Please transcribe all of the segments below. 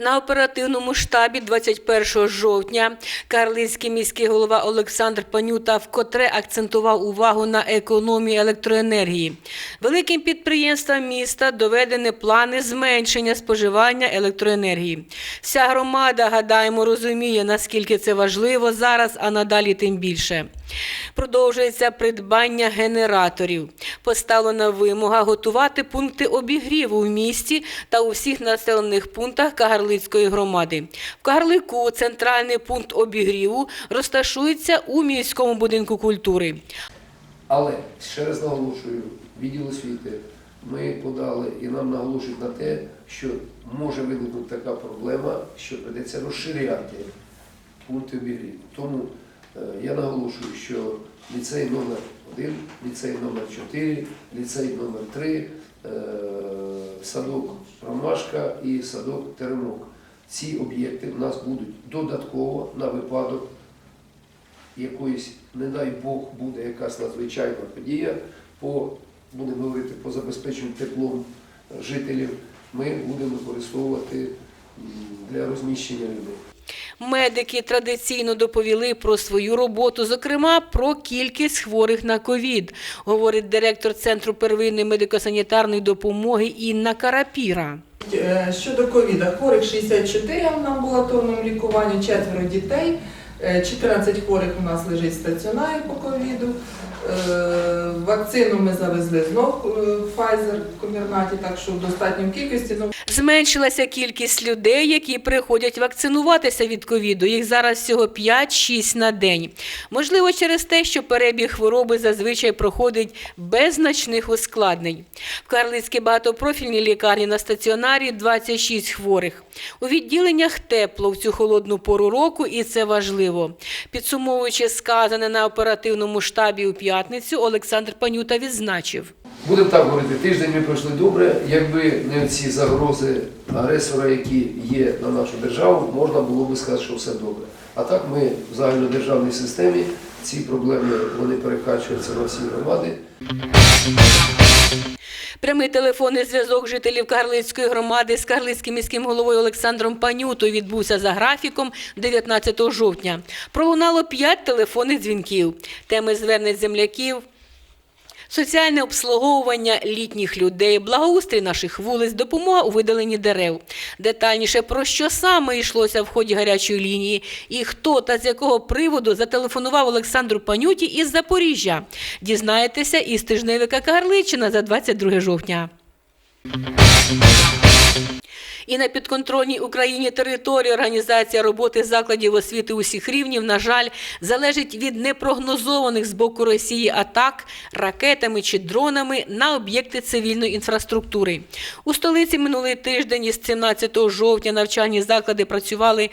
На оперативному штабі 21 жовтня Карлицький міський голова Олександр Панюта вкотре акцентував увагу на економії електроенергії. Великим підприємствам міста доведені плани зменшення споживання електроенергії. Вся громада, гадаємо, розуміє, наскільки це важливо зараз, а надалі тим більше. Продовжується придбання генераторів. Поставлена вимога готувати пункти обігріву в місті та у всіх населених пунктах Кагарлицької громади. В Кагарлику центральний пункт обігріву розташується у міському будинку культури. Але ще раз наголошую, відділ освіти ми подали і нам наголошують на те, що може виникнути така проблема, що придеться розширяти пункти обігріву. Тому я наголошую, що ліцей номер 1 ліцей номер 4 ліцей номер 3 е, садок Ромашка і садок Теремок. Ці об'єкти в нас будуть додатково на випадок якоїсь, не дай Бог, буде якась надзвичайна подія, по, будемо говорити, по забезпеченню теплом жителів, ми будемо використовувати для розміщення людей. Медики традиційно доповіли про свою роботу, зокрема про кількість хворих на ковід, говорить директор Центру первинної медико-санітарної допомоги Інна Карапіра. Е, Щодо ковіда, хворих 64 на амбулаторному лікуванні, четверо дітей, 14 хворих у нас лежить стаціонарі по ковіду. Е, Вакцину ми завезли знов е, Pfizer в комірнаті, так що в достатньої кількості. Ну, Зменшилася кількість людей, які приходять вакцинуватися від ковіду. Їх зараз всього 5-6 на день. Можливо, через те, що перебіг хвороби зазвичай проходить без значних ускладнень. В Карлицькій багатопрофільній лікарні на стаціонарі 26 хворих. У відділеннях тепло в цю холодну пору року, і це важливо. Підсумовуючи сказане на оперативному штабі у п'ятницю, Олександр Панюта відзначив. Будемо так говорити, тиждень ми пройшли добре. Якби не ці загрози агресора, які є на нашу державу, можна було би сказати, що все добре. А так ми в загальнодержавній системі ці проблеми вони перекачуються на всі громади. Прямий телефонний зв'язок жителів Карлицької громади з Карлицьким міським головою Олександром Панютою відбувся за графіком 19 жовтня. Пролунало 5 телефонних дзвінків. Теми звернень земляків. Соціальне обслуговування літніх людей, благоустрій наших вулиць, допомога у видаленні дерев. Детальніше про що саме йшлося в ході гарячої лінії і хто та з якого приводу зателефонував Олександру Панюті із Запоріжжя. Дізнаєтеся із тижневика Кагарличина за 22 жовтня. І на підконтрольній Україні території організація роботи закладів освіти усіх рівнів, на жаль, залежить від непрогнозованих з боку Росії атак ракетами чи дронами на об'єкти цивільної інфраструктури. У столиці минулий тиждень із 17 жовтня навчальні заклади працювали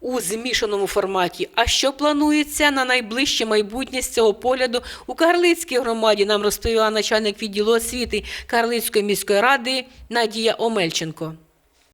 у змішаному форматі. А що планується на найближче майбутнє з цього погляду у Карлицькій громаді? Нам розповіла начальник відділу освіти Карлицької міської ради Надія Омельченко.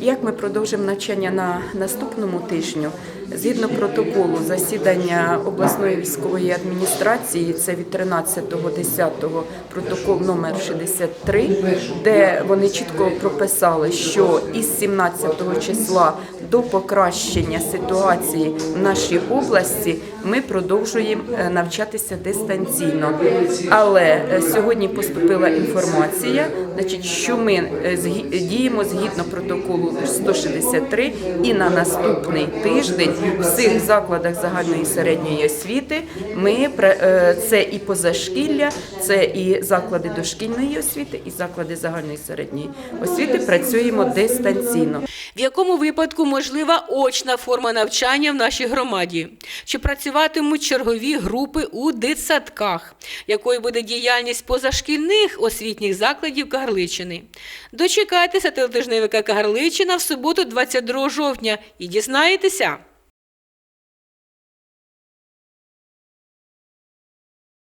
Як ми продовжимо навчання на наступному тижню? Згідно протоколу засідання обласної військової адміністрації, це від 13.10 протокол номер 63, де вони чітко прописали, що із 17 числа до покращення ситуації в нашій області ми продовжуємо е, навчатися дистанційно. Але е, сьогодні поступила інформація, значить, що ми е, діємо згідно протоколу 163 і на наступний тиждень в всіх закладах загальної середньої освіти ми е, це і позашкілля, це і заклади дошкільної освіти, і заклади загальної середньої освіти працюємо дистанційно. В якому випадку можлива очна форма навчання в нашій громаді? Чи працюватимуть чергові групи у дитсадках? Якою буде діяльність позашкільних освітніх закладів Кагарличини? Дочекайтеся телетижневика Кагарличина в суботу, 22 жовтня, і дізнаєтеся.